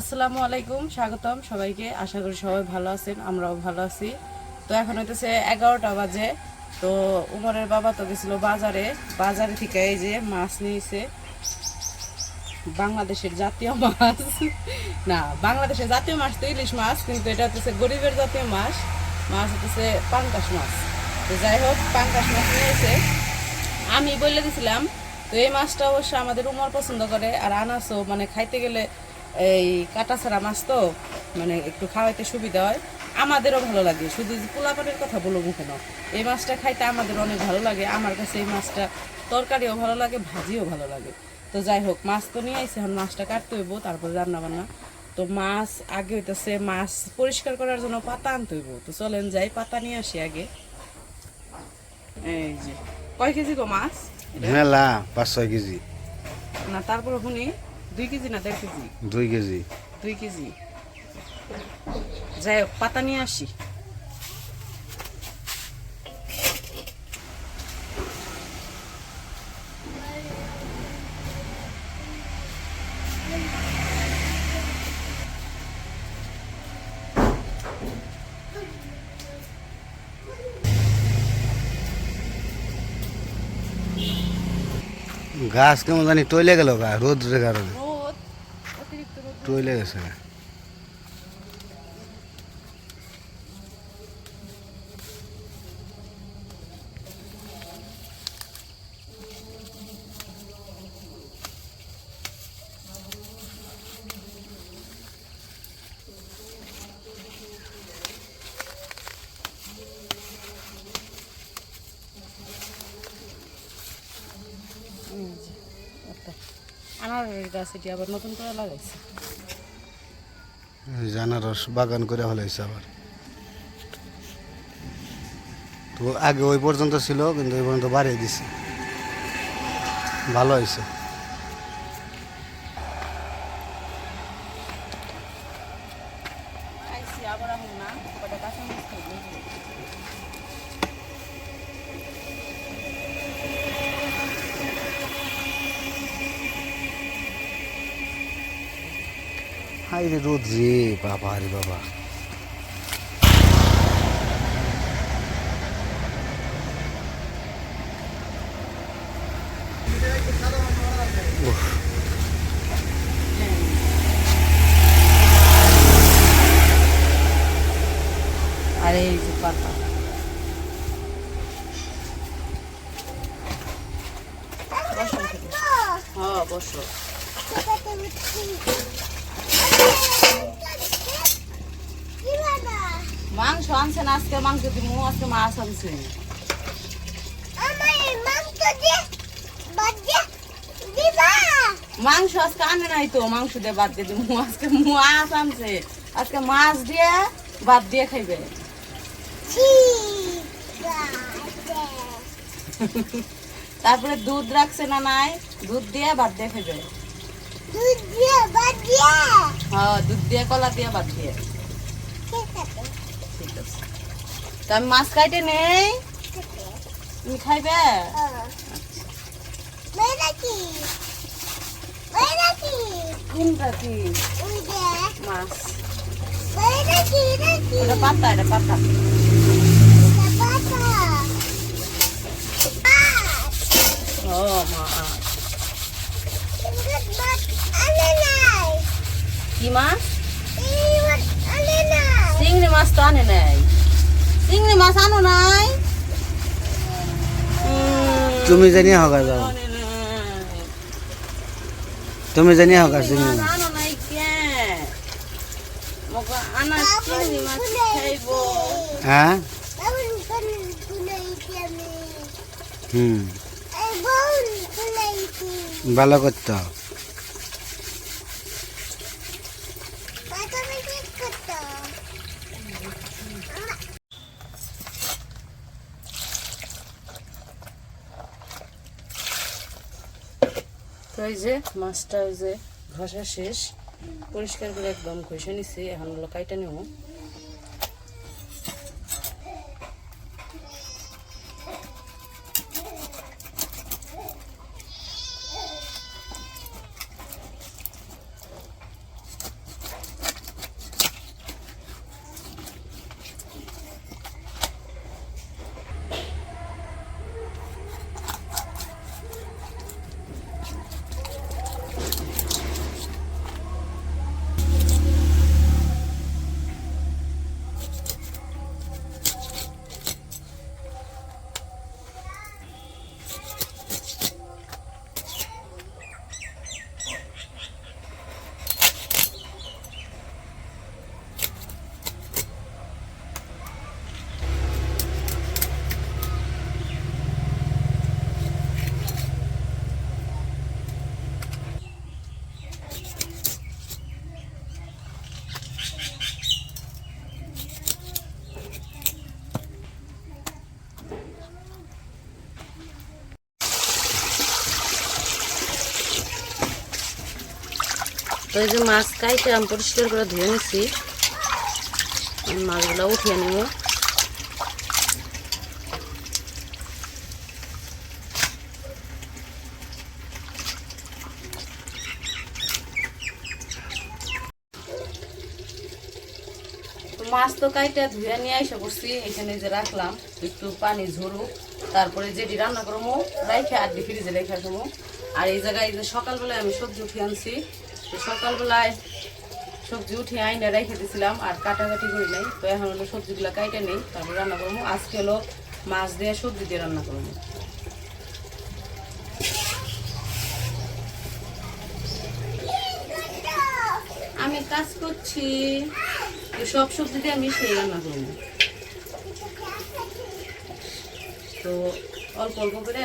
আসসালামু আলাইকুম, স্বাগতম সবাইকে। আশা করি সবাই ভালো আছেন, আমরাও ভালো আছি। তো এখন হইতেছে এগারোটা বাজে। তো উমরের বাবা তো গেছিল বাজারে। বাজারে থেকে এই যে মাছ নিয়েছে। বাংলাদেশের জাতীয় মাছ। না, বাংলাদেশের জাতীয় মাছ তো ইলিশ মাছ, কিন্তু এটা হচ্ছে গরিবের জাতীয় মাছ। মাছ হচ্ছে পাঙ্কাশ মাছ। তো যাই হোক, পাঙ্কাশ মাছ নিয়েছে। আমি বলে দিছিলাম, তো এই মাছটা অবশ্য আমাদের উমর পছন্দ করে, আর আনাসও মানে খাইতে গেলে এই কাটা ছাড়া মাছ তো মানে একটু খাওয়াইতে সুবিধা হয়। আমাদেরও ভালো লাগে শুধু যে পোলাপানের কথা বলব কেন এই মাছটা খাইতে আমাদের অনেক ভালো লাগে আমার কাছে এই মাছটা তরকারিও ভালো লাগে ভাজিও ভালো লাগে। তো যাই হোক মাছ তো নিয়ে আইসি এখন মাছটা কাটতে হইব তারপরে রান্না বান্না তো মাছ আগে হইতেছে মাছ পরিষ্কার করার জন্য পাতা আনতে হইব। তো চলেন যাই পাতা নিয়ে আসি আগে। এই যে কয় কেজি গো মাছ? মেলা পাঁচ ছয় কেজি। না তারপর শুনি দুই কেজি না দেড় কেজি? দুই কেজি। দুই কেজি। যাই হোক পাতা নিয়ে আসি। গাছ কেমন জানি টইলে গেল গা রোদ্রের কারণে। টইলে গেছে যে, গাছ এটি আবার নতুন করে লাগাইছে। আনারস বাগান করে হলাইছে আবার। তো আগে ওই পর্যন্ত ছিল, কিন্তু ওই পর্যন্ত বাড়িয়ে দিছে। ভালো হয়েছে। হাই রে রোদ রে বাবা রে বাবা। আর এই যে পাতা। বসো হ্যাঁ বসো। মাংস আনছেন আজকে মাংস দিব আজকে মাছ আনছে। মাংস আজকে আনে নাই তো মাংস দিয়ে বাদ দিয়ে দিব আজকে মাছ আনছে। আজকে মাছ দিয়ে বাদ দিয়ে খাইবে। তারপরে দুধ রাখছে না নাই দুধ দিয়ে বাদ দিয়ে খাইবে। হ্যাঁ দুধ দিয়ে কলা দিয়ে বাদ দিয়ে। ঠিক আছে। তো আমি মাছ কাটে নেই? তুমি খাইবে? মাছ। পাতা এটা পাতা। ও মাছ কি মাছ? চিংড়ি মাছ তো আনে নাই। চিংড়ি মাছ আনো নাই। তুমি জানি হগা যাও। তুমি জানি হগা চিংড়ি মাছ আনো নাই কেন মোক আনা চিংড়ি মাছ খাইব? হ্যাঁ? হুম। ভালো করতে। হবে। এই যে, মাছটা ওই যে ঘষা শেষ। পরিষ্কার করে একদম ঘষে নিছি, এখন হলো কাইটা নেব। এই যে মাছ কাইটে আমি পরিষ্কার করে ধুয়ে আমি মাছগুলো উঠিয়ে নিব। মাছ তো কাইটা ধুয়ে নিয়ে এসে করছি এখানে যে রাখলাম, একটু পানি ঝরুক তারপরে যেটি রান্না করব, রাইখে আর ফ্রিজে রেখে আসব আর এই জায়গায় যে সকালবেলায় আমি সবজি উঠিয়ে আনছি তো সকালবেলায় সবজি উঠে আইনে রেখে দিয়েছিলাম আর কাটাকাটি করি নাই। তো এখন হলো সবজিগুলো কাইটে নেই, তারপর রান্না করব। আজকে হলো মাছ দিয়ে সবজি দিয়ে রান্না করব। আমি কাজ করছি সব সবজি দিয়ে আমি সেই রান্না করব। তো অল্প অল্প করে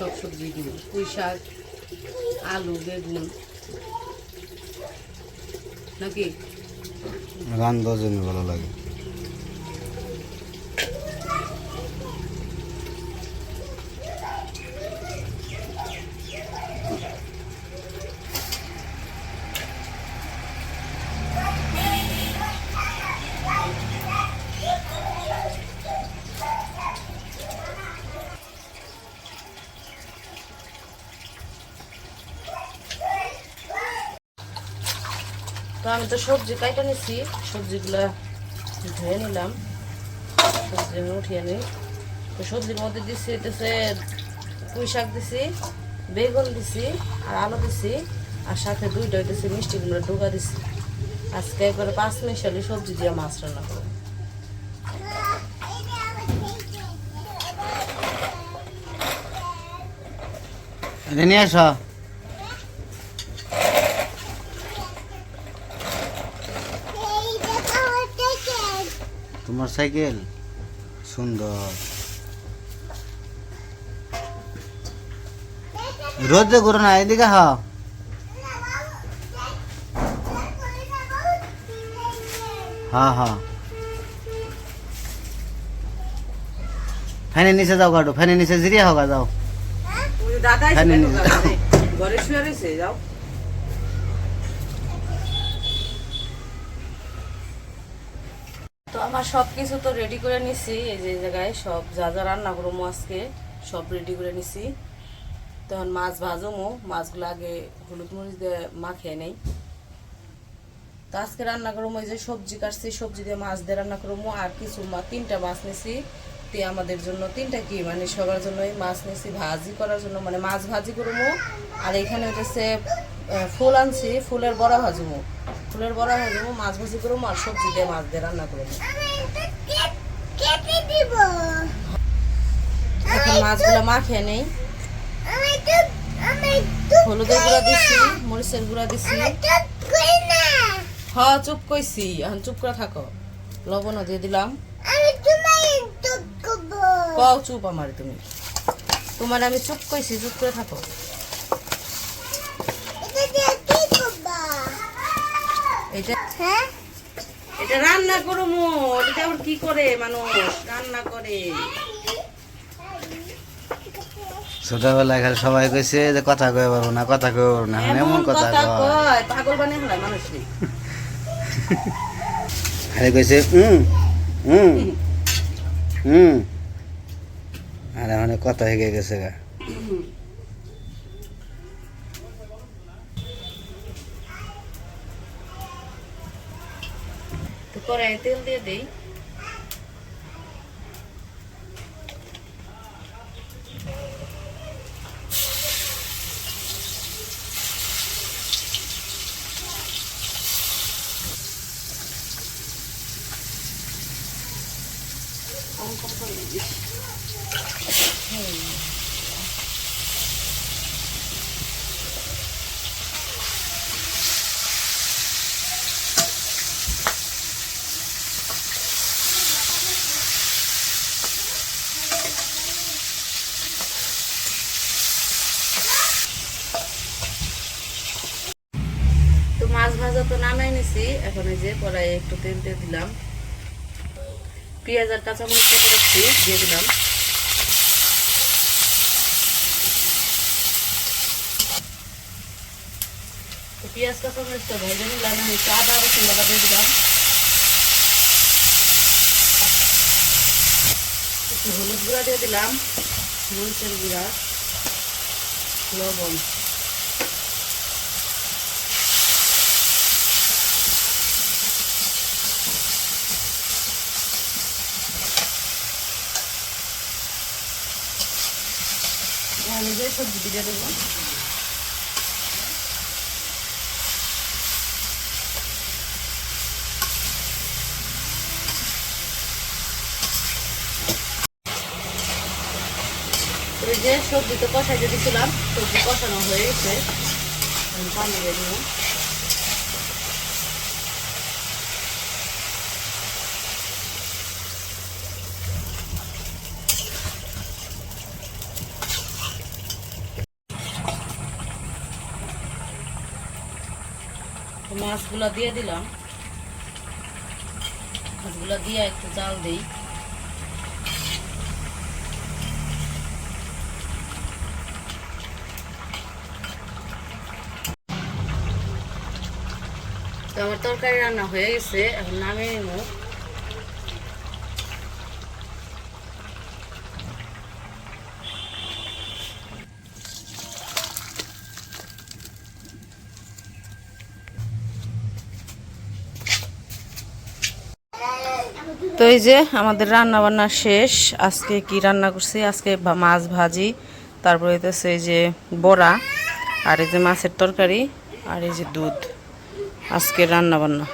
সব সবজি দিব। পুঁই শাক আলু, বেগুন নাকি? গান জন্য ভালো লাগে। আমি তো সবজি কাইটা নিছি, সবজিগুলা ধুয়ে নিলাম। সবজি আমি উঠিয়ে নিই। তো সবজির মধ্যে দিছি হইতেছে পুঁই শাক দিছি, বেগুন দিছি আর আলু দিছি আর সাথে দুইটা হইতেছে মিষ্টি কুমড়া ডুকা দিছি। আজকে একবারে পাঁচ মিনিট মিশালি সবজি দিয়ে মাছ রান্না করব। নিয়ে আসো। তোমার সাইকেল? সুন্দর। রোদে করো না এদিকে হাও। হ্যাঁ হ্যাঁ ফ্যানের নিচে যাও কাটো ফ্যানের নিচে জিরিয়া হোক যাও। দাদা। ঘরে শুয়ে রয়েছে যাও। আমার সব কিছু তো রেডি করে নিছি। এই যে জায়গায় সব যা যা রান্না করব আজকে, সব রেডি করে নিছি। তখন মাছ ভাজমো মাছগুলো আগে হলুদ মরিচ দিয়ে মাখিয়ে নেই। তো আজকে রান্না করব এই যে সবজি কাটছি, সবজি দিয়ে মাছ দিয়ে রান্না করব। আর কিছু তিনটা মাছ নিছি। তে আমাদের জন্য তিনটা কি? মানে সবার জন্যই মাছ নিছি, ভাজি করার জন্য। মানে মাছ ভাজি করব। আর এখানে হচ্ছে ফুল আনছি। ফুলের বড়া ভাজবো। ফুলের বড়া ভাজবো মাছ ভাজি করব আর সবজি দিয়ে মাছ দিয়ে রান্না করব। এখন মাছগুলো মাখিয়ে নেই। হলুদের গুঁড়া দিছি মরিচের গুঁড়া দিছি। হ্যাঁ চুপ কইছি। এখন চুপ করে থাকো। লবণও দিয়ে দিলাম। কও চুপ আমার তুমি। তোমার আমি চুপ কইছি চুপ করে থাকো। এটা এটা রান্না করো মো এটা আবার কি করে মানুষ? রান্না করে। ছোটবেলায় খালি সবাই কইছে যে কথা কয়ে পারব না কথা কয়ে পারব না। এমন কথা কয়। পাগল বানিয়ে ফেলায় মানুষ খালি কইছে হুম হুম হুম আর এখন কথা হেগে গেছে গা। কড়াইয়ে তেল দিয়ে দেই তো মাছ ভাজা তো নামাই নিছি এখন এই যে কড়াইয়ে একটু তেল দিয়ে দিলাম। পেঁয়াজ আর কাঁচামরিচ রাখছি দিয়ে দিলাম। পেঁয়াজ কাঁচা মরিচটা ভেজে নিলাম, আমি একটু আদা, রসুন বাটা দিয়ে দিলাম। একটু হলুদ গুঁড়া দিয়ে দিলাম, মরিচের গুঁড়া, লবণ। আমি যে সবজি দিয়ে দেবো। যে সবজি তো কষাই দিয়েছিলাম সবজি কষানো হয়ে গেছে। পানি দিয়ে দেবো। মাছগুলো দিয়ে দিলাম। মাছগুলো দিয়ে একটু জাল দিই। তো আমার তরকারি রান্না হয়ে গেছে, এখন নামিয়ে নেব তো এই যে আমাদের রান্না বান্না শেষ, আজকে কি রান্না করছি? আজকে মাছ ভাজি, তারপরে হইতেছে এই যে বড়া, আর এই যে মাছের তরকারি, আর এই যে দুধ। আজকে রান্না বান্না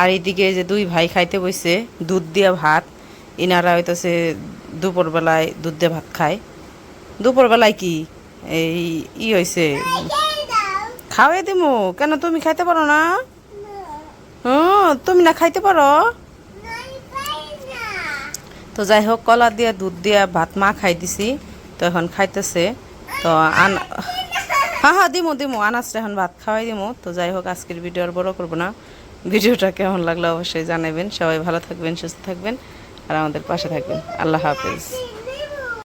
আর এইদিকে যে দুই ভাই খাইতে বইছে, দুধ দিয়ে ভাত। ইনারা হইতেছে দুপুরবেলায় দুধ দিয়ে ভাত খায়। দুপুরবেলায় কি? এই ই হয়েছে খাওয়াই দিমু। কেন তুমি খাইতে পারো না? হুম তুমি না খাইতে পারো? তো যাই হোক কলা দিয়ে দুধ দিয়ে ভাত মা খাই দিছি তো এখন খাইতেছে। তো আন হ্যাঁ হ্যাঁ দিমু দিমু আনাজটা এখন ভাত খাওয়াই দিমু। তো যাই হোক আজকের ভিডিও আর বড় করব না। ভিডিওটা কেমন লাগল অবশ্যই জানাবেন। সবাই ভালো থাকবেন সুস্থ থাকবেন আর আমাদের পাশে থাকবেন। আল্লাহ হাফেজ।